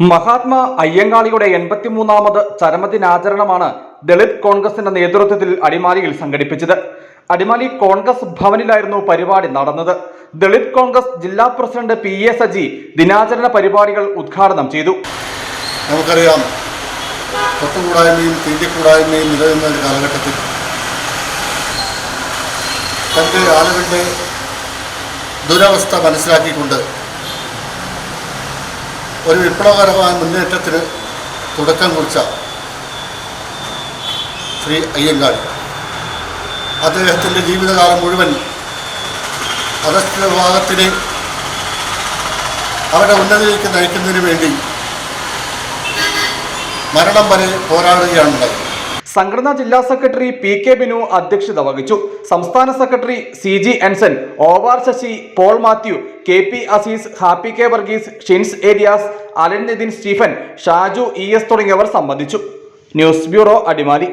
മഹാത്മാ അയ്യങ്കാളിയുടെ എൺപത്തിമൂന്നാമത് ചരമദിനാചരണമാണ് ദളിത് കോൺഗ്രസിന്റെ നേതൃത്വത്തിൽ അടിമാലിയിൽ സംഘടിപ്പിച്ചത്. അടിമാലി കോൺഗ്രസ് ഭവനിലായിരുന്നു പരിപാടി നടന്നത്. ദളിത് കോൺഗ്രസ് ജില്ലാ പ്രസിഡന്റ് പി എ സജി ദിനാചരണ പരിപാടികൾ ഉദ്ഘാടനം ചെയ്തു. നമുക്കറിയാം തൊട്ടുകൂടായ്മയും തീണ്ടിക്കൂടായ്മയും നിലനിന്ന ഒരു കാലഘട്ടത്തിൽ തന്റെ ആളുകളുടെ ദുരവസ്ഥ മനസ്സിലാക്കിക്കൊണ്ട് ഒരു വിപ്ലവകരമായ മുന്നേറ്റത്തിന് തുടക്കം കുറിച്ച ശ്രീ അയ്യങ്കാളി. അദ്ദേഹത്തിന്റെ ജീവിതകാലം മുഴുവൻ അധസ്ഥിത വിഭാഗത്തിനെ അവരുടെ ഉന്നതിയിലേക്ക് നയിക്കുന്നതിന് വേണ്ടി മരണം വരെ പോരാടുകയാണുണ്ടായത് സംഘടനാ ജില്ലാ സെക്രട്ടറി പി കെ ബിനു അധ്യക്ഷത വഹിച്ചു. സംസ്ഥാന secretary C G Enson ഓവാർ Sasi Paul Mathew K P Azeez Happy K Varghese Shins Arias Alan Nithin Stephen Shaju E S തുടങ്ങിയവർ സംബന്ധിച്ചു. News bureau Adimali.